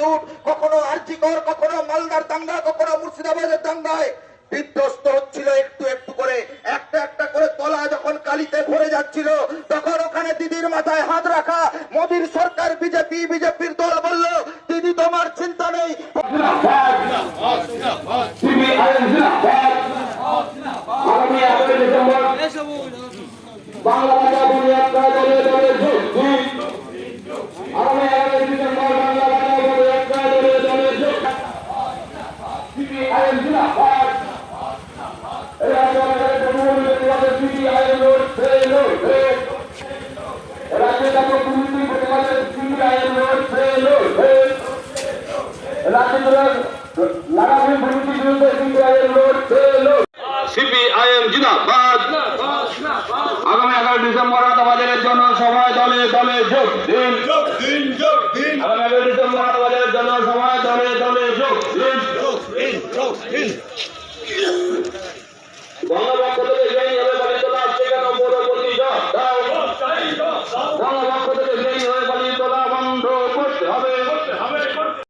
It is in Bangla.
লুট, কখনো আর্জিকর, কখনো মালদার দাঙ্গা, কখনো মুর্শিদাবাদের দাঙ্গায়। বিধ্বস্ত হচ্ছিল একটু একটু করে, একটা একটা করে তলা যখন কালিতে ভরে যাচ্ছিল, তখন ওখানে দিদির মাথায় হাত রাখা, মোদীর সরকার বিজেপি, বিজেপির দল বলল, দিদি, তোমার চিন্তা নেই। বাংলা সিপিআইএম জিন্দাবাদ। আগামী এগারো ডিসেম্বর আতাবাজারের জন্য সবাই দলে দলে যোগ দিন। যোগ দিন যোগ দিন আগামী এগারো ডিসেম্বর আতাবাজারের জন্য সবাই দলে দলে যোগ দিন। যোগ দিন যোগ দিন বাংলা পক্ষ থেকে বন্ধ করতে হবে।